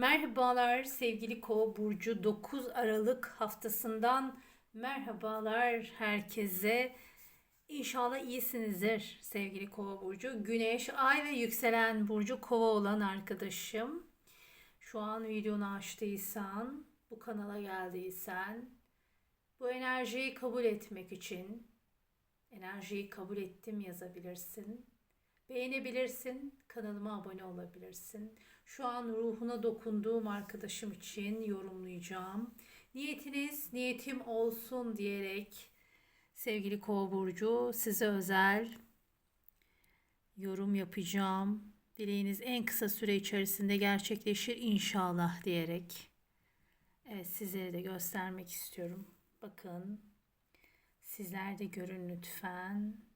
Merhabalar sevgili Kova burcu 9 Aralık haftasından merhabalar herkese. İnşallah iyisinizdir sevgili Kova burcu. Güneş, Ay ve yükselen burcu Kova olan arkadaşım. Şu an videonu açtıysan, bu kanala geldiysen, bu enerjiyi kabul etmek için enerjiyi kabul ettim yazabilirsin. Beğenebilirsin, kanalıma abone olabilirsin. Şu an ruhuna dokunduğum arkadaşım için yorumlayacağım. Niyetiniz niyetim olsun diyerek sevgili Kova burcu size özel yorum yapacağım. Dileğiniz en kısa süre içerisinde gerçekleşir inşallah diyerek. Evet sizlere de göstermek istiyorum. Bakın sizler de görün lütfen.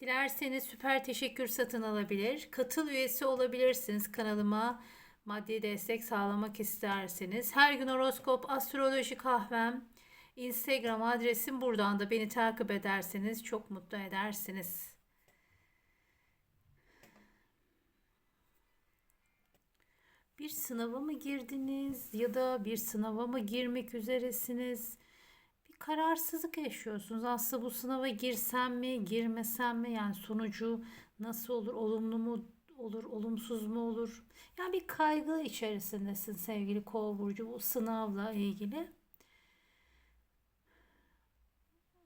Dilerseniz süper teşekkür satın alabilir. Katıl üyesi olabilirsiniz kanalıma. Maddi destek sağlamak isterseniz. Her gün horoskop, astroloji kahvem, Instagram adresim buradan da beni takip ederseniz çok mutlu edersiniz. Bir sınava mı girdiniz ya da bir sınava mı girmek üzeresiniz? Kararsızlık yaşıyorsunuz. Aslında bu sınava girsem mi, girmesem mi? Yani sonucu nasıl olur? Olumlu mu olur, olumsuz mu olur? Yani bir kaygı içerisindesin sevgili Kova burcu bu sınavla ilgili.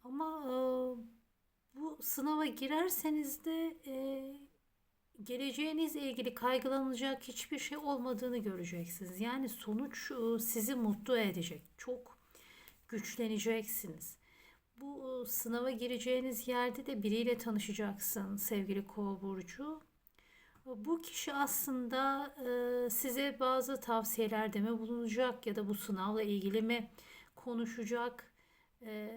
Ama e, bu sınava girerseniz de e, geleceğinizle ilgili kaygılanacak hiçbir şey olmadığını göreceksiniz. Yani sonuç e, sizi mutlu edecek. Çok güçleneceksiniz. Bu e, sınava gireceğiniz yerde de biriyle tanışacaksın sevgili Kova burcu. Bu kişi aslında e, size bazı tavsiyelerde mi bulunacak ya da bu sınavla ilgili mi konuşacak? E,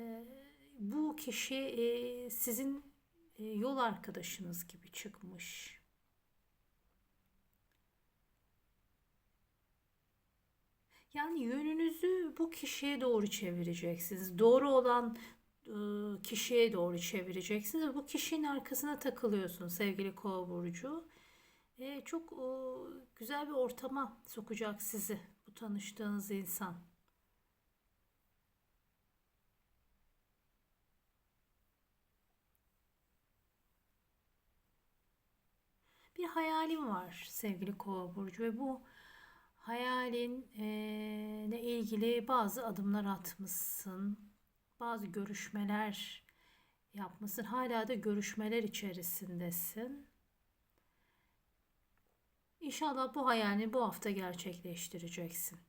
bu kişi sizin yol arkadaşınız gibi çıkmış. Yani yönünüzü bu kişiye doğru çevireceksiniz. Doğru olan e, kişiye doğru çevireceksiniz. Bu kişinin arkasına takılıyorsun sevgili kova burcu. E, çok e, güzel bir ortama sokacak sizi bu tanıştığınız insan. Bir hayalim var sevgili kova burcu ve bu hayalinle ilgili bazı adımlar atmışsın. Bazı görüşmeler yapmışsın. Hala da görüşmeler içerisindesin. İnşallah bu hayalini bu hafta gerçekleştireceksin.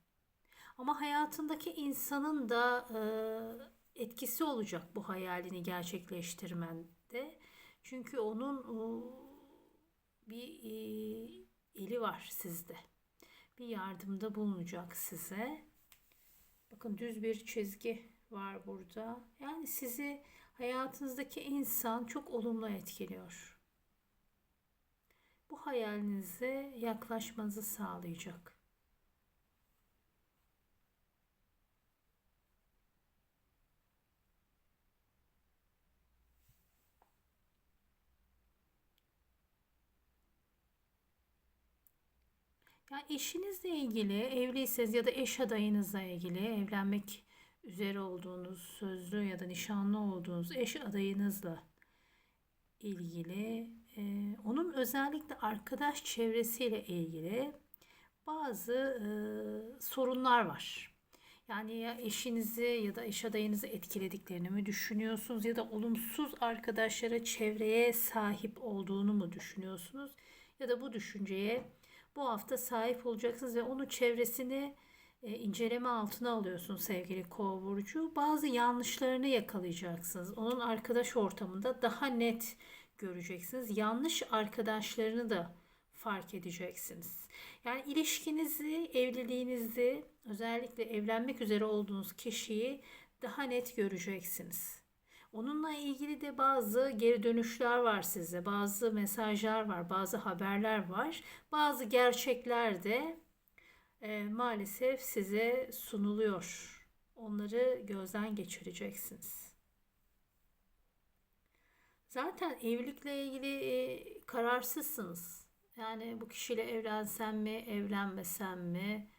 Ama hayatındaki insanın da e, etkisi olacak bu hayalini gerçekleştirmende. Çünkü onun o, bir e, eli var sizde bir yardımda bulunacak size. Bakın düz bir çizgi var burada. Yani sizi hayatınızdaki insan çok olumlu etkiliyor. Bu hayalinize yaklaşmanızı sağlayacak. Ya eşinizle ilgili, evliyseniz ya da eş adayınızla ilgili evlenmek üzere olduğunuz, sözlü ya da nişanlı olduğunuz eş adayınızla ilgili, e, onun özellikle arkadaş çevresiyle ilgili bazı e, sorunlar var. Yani ya eşinizi ya da eş adayınızı etkilediklerini mi düşünüyorsunuz ya da olumsuz arkadaşlara, çevreye sahip olduğunu mu düşünüyorsunuz? Ya da bu düşünceye bu hafta sahip olacaksınız ve onun çevresini e, inceleme altına alıyorsun sevgili kova burcu. Bazı yanlışlarını yakalayacaksınız. Onun arkadaş ortamında daha net göreceksiniz. Yanlış arkadaşlarını da fark edeceksiniz. Yani ilişkinizi, evliliğinizi, özellikle evlenmek üzere olduğunuz kişiyi daha net göreceksiniz. Onunla ilgili de bazı geri dönüşler var size. Bazı mesajlar var, bazı haberler var. Bazı gerçekler de e, maalesef size sunuluyor. Onları gözden geçireceksiniz. Zaten evlilikle ilgili e, kararsızsınız. Yani bu kişiyle evlensem mi, evlenmesem mi?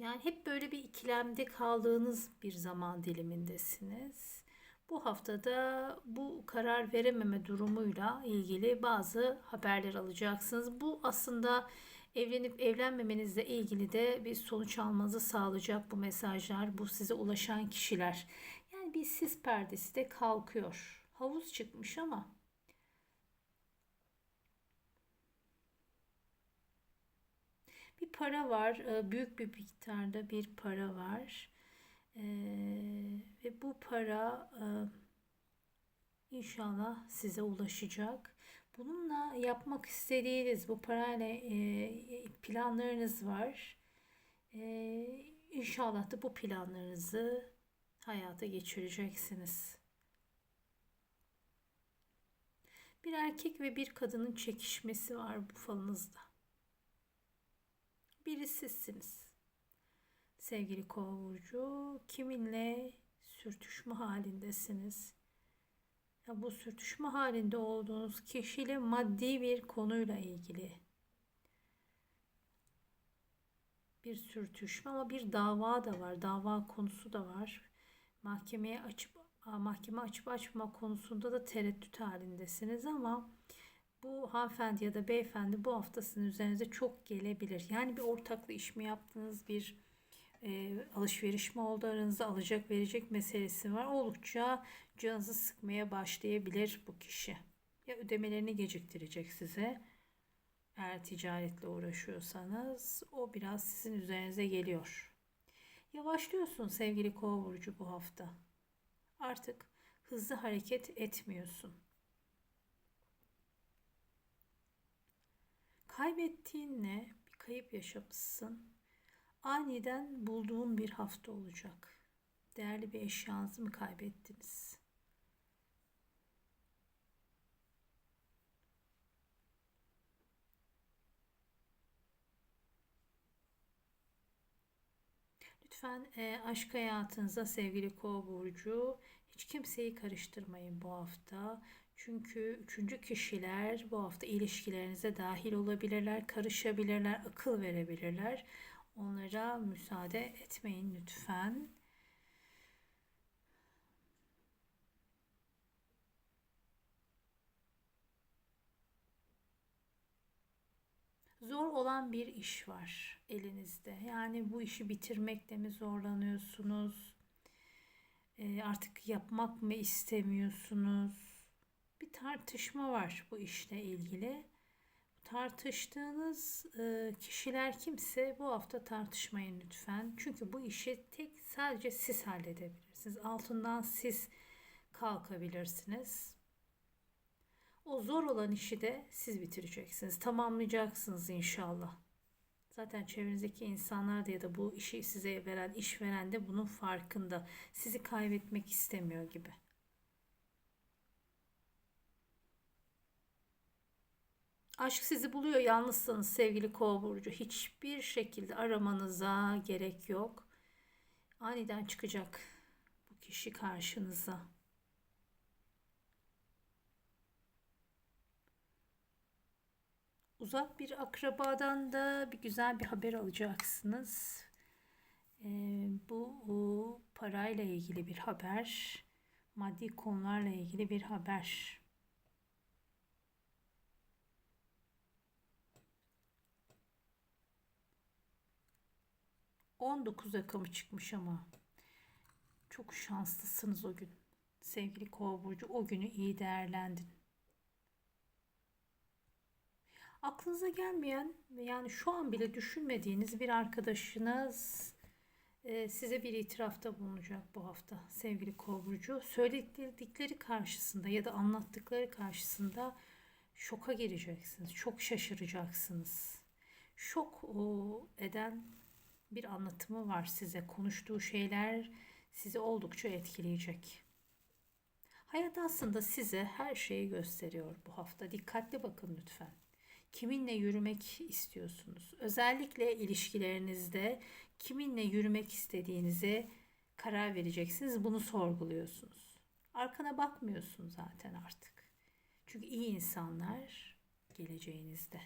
Yani hep böyle bir ikilemde kaldığınız bir zaman dilimindesiniz. Bu haftada bu karar verememe durumuyla ilgili bazı haberler alacaksınız. Bu aslında evlenip evlenmemenizle ilgili de bir sonuç almanızı sağlayacak bu mesajlar, bu size ulaşan kişiler. Yani bir sis perdesi de kalkıyor. Havuz çıkmış ama bir para var. e, Büyük bir miktarda bir para var. E, Ve bu para e, inşallah size ulaşacak. Bununla yapmak istediğiniz bu parayla planlarınız var. İnşallah da bu planlarınızı hayata geçireceksiniz. Bir erkek ve bir kadının çekişmesi var bu falınızda. Biri sizsiniz. Sevgili kova burcu, kiminle sürtüşme halindesiniz? Ya bu sürtüşme halinde olduğunuz kişiyle maddi bir konuyla ilgili bir sürtüşme ama bir dava da var. Dava konusu da var. Mahkemeye açıp mahkeme açıp açma konusunda da tereddüt halindesiniz ama bu hanımefendi ya da beyefendi bu hafta sizin üzerinize çok gelebilir. Yani bir ortaklı iş mi yaptınız, bir e, alışveriş mi oldu aranızda alacak verecek meselesi var. Oldukça canınızı sıkmaya başlayabilir bu kişi. Ya ödemelerini geciktirecek size. Eğer ticaretle uğraşıyorsanız o biraz sizin üzerinize geliyor. Yavaşlıyorsun sevgili kova burcu bu hafta. Artık hızlı hareket etmiyorsun. Kaybettiğinle bir kayıp yaşamışsın. Aniden bulduğun bir hafta olacak. Değerli bir eşyanızı mı kaybettiniz? Lütfen e, aşk hayatınıza sevgili kova burcu hiç kimseyi karıştırmayın bu hafta. Çünkü üçüncü kişiler bu hafta ilişkilerinize dahil olabilirler, karışabilirler, akıl verebilirler. Onlara müsaade etmeyin lütfen. Zor olan bir iş var elinizde. Yani bu işi bitirmekte mi zorlanıyorsunuz? Artık yapmak mı istemiyorsunuz? Tartışma var bu işle ilgili. Tartıştığınız e, kişiler kimse bu hafta tartışmayın lütfen. Çünkü bu işi tek sadece siz halledebilirsiniz. Altından siz kalkabilirsiniz. O zor olan işi de siz bitireceksiniz. Tamamlayacaksınız inşallah. Zaten çevrenizdeki insanlar da ya da bu işi size veren işveren de bunun farkında. Sizi kaybetmek istemiyor gibi. Aşk sizi buluyor yalnızsanız sevgili kova burcu. Hiçbir şekilde aramanıza gerek yok. Aniden çıkacak bu kişi karşınıza. Uzak bir akrabadan da bir güzel bir haber alacaksınız. Ee, bu, bu parayla ilgili bir haber, maddi konularla ilgili bir haber. 19 rakamı çıkmış ama çok şanslısınız o gün. Sevgili Kova burcu o günü iyi değerlendin. Aklınıza gelmeyen yani şu an bile düşünmediğiniz bir arkadaşınız e, size bir itirafta bulunacak bu hafta sevgili Kova burcu. Söyledikleri karşısında ya da anlattıkları karşısında şoka gireceksiniz. Çok şaşıracaksınız. Şok eden bir anlatımı var size. Konuştuğu şeyler sizi oldukça etkileyecek. Hayat aslında size her şeyi gösteriyor bu hafta. Dikkatli bakın lütfen. Kiminle yürümek istiyorsunuz? Özellikle ilişkilerinizde kiminle yürümek istediğinize karar vereceksiniz. Bunu sorguluyorsunuz. Arkana bakmıyorsun zaten artık. Çünkü iyi insanlar geleceğinizde.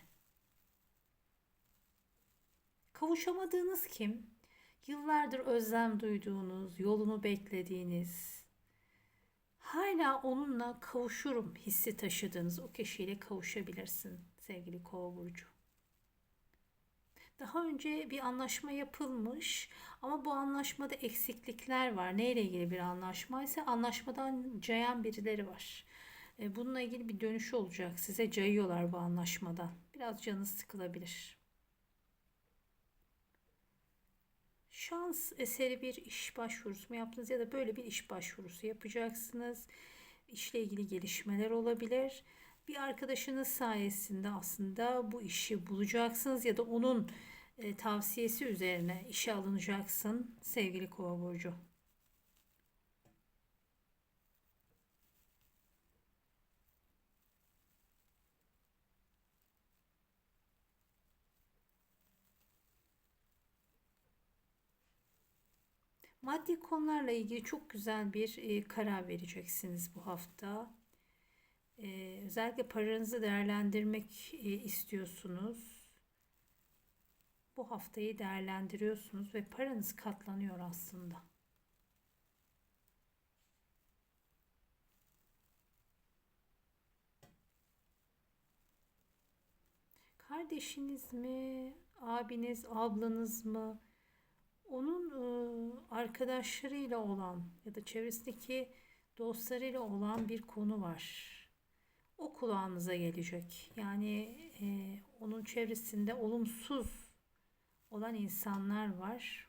Kavuşamadığınız kim? Yıllardır özlem duyduğunuz, yolunu beklediğiniz, hala onunla kavuşurum hissi taşıdığınız o kişiyle kavuşabilirsin sevgili Kova burcu. Daha önce bir anlaşma yapılmış ama bu anlaşmada eksiklikler var. Neyle ilgili bir anlaşma ise anlaşmadan cayan birileri var. E, bununla ilgili bir dönüş olacak. Size cayıyorlar bu anlaşmadan. Biraz canınız sıkılabilir. Şans eseri bir iş başvurusu mu yaptınız ya da böyle bir iş başvurusu yapacaksınız. İşle ilgili gelişmeler olabilir. Bir arkadaşınız sayesinde aslında bu işi bulacaksınız ya da onun e, tavsiyesi üzerine işe alınacaksın sevgili Kova burcu. Maddi konularla ilgili çok güzel bir e, karar vereceksiniz bu hafta. E, özellikle paranızı değerlendirmek e, istiyorsunuz. Bu haftayı değerlendiriyorsunuz ve paranız katlanıyor aslında. Kardeşiniz mi, abiniz, ablanız mı? Onun e, arkadaşlarıyla olan ya da çevresindeki dostlarıyla olan bir konu var. O kulağınıza gelecek. Yani e, onun çevresinde olumsuz olan insanlar var.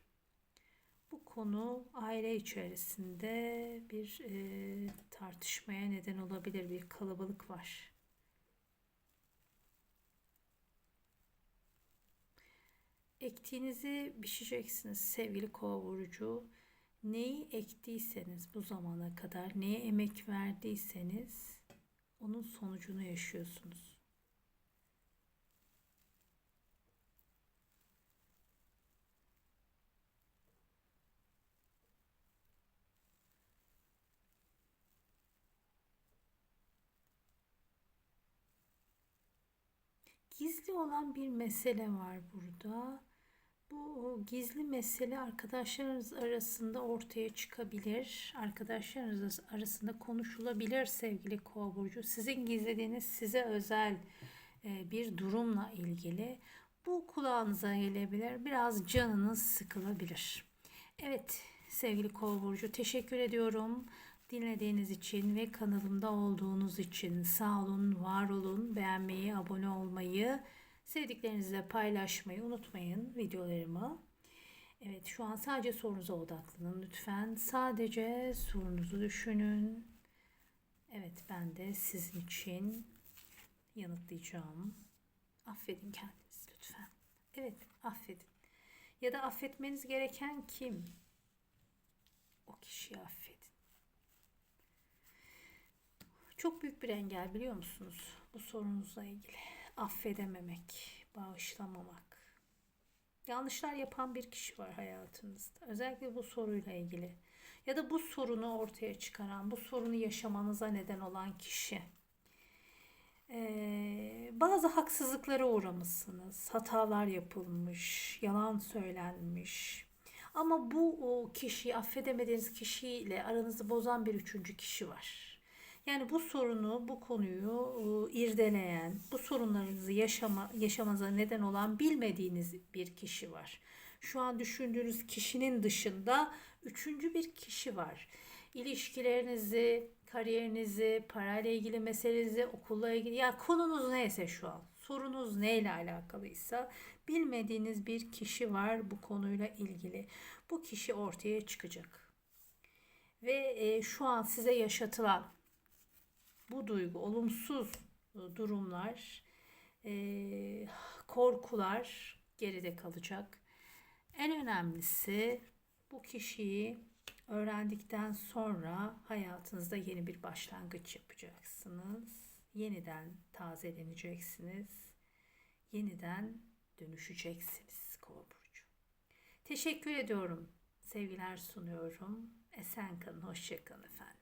Bu konu aile içerisinde bir e, tartışmaya neden olabilir. Bir kalabalık var. Ektiğinizi biçeceksiniz sevgili kova vurucu. Neyi ektiyseniz bu zamana kadar, neye emek verdiyseniz onun sonucunu yaşıyorsunuz. Gizli olan bir mesele var burada. Bu gizli mesele arkadaşlarınız arasında ortaya çıkabilir. Arkadaşlarınız arasında konuşulabilir sevgili Kova burcu. Sizin gizlediğiniz size özel e, bir durumla ilgili. Bu kulağınıza gelebilir. Biraz canınız sıkılabilir. Evet sevgili Kova burcu teşekkür ediyorum. Dinlediğiniz için ve kanalımda olduğunuz için sağ olun, var olun. Beğenmeyi, abone olmayı, sevdiklerinizle paylaşmayı unutmayın videolarımı. Evet şu an sadece sorunuza odaklanın lütfen. Sadece sorunuzu düşünün. Evet ben de sizin için yanıtlayacağım. Affedin kendinizi lütfen. Evet affedin. Ya da affetmeniz gereken kim? O kişiyi affedin. Çok büyük bir engel biliyor musunuz? Bu sorunuzla ilgili. Affedememek, bağışlamamak. Yanlışlar yapan bir kişi var hayatınızda. Özellikle bu soruyla ilgili. Ya da bu sorunu ortaya çıkaran, bu sorunu yaşamanıza neden olan kişi. Ee, bazı haksızlıklara uğramışsınız. Hatalar yapılmış, yalan söylenmiş. Ama bu o kişiyi, affedemediğiniz kişiyle aranızı bozan bir üçüncü kişi var. Yani bu sorunu, bu konuyu e, irdeleyen, bu sorunlarınızı yaşama, yaşamanıza neden olan bilmediğiniz bir kişi var. Şu an düşündüğünüz kişinin dışında üçüncü bir kişi var. İlişkilerinizi, kariyerinizi, parayla ilgili meselenizi, okulla ilgili ya konunuz neyse şu an, sorunuz neyle alakalıysa bilmediğiniz bir kişi var bu konuyla ilgili. Bu kişi ortaya çıkacak. Ve e, şu an size yaşatılan bu duygu, olumsuz durumlar, e, korkular geride kalacak. En önemlisi bu kişiyi öğrendikten sonra hayatınızda yeni bir başlangıç yapacaksınız. Yeniden tazeleneceksiniz. Yeniden dönüşeceksiniz Kova burcu. Teşekkür ediyorum. Sevgiler sunuyorum. Esen kalın, hoşçakalın efendim.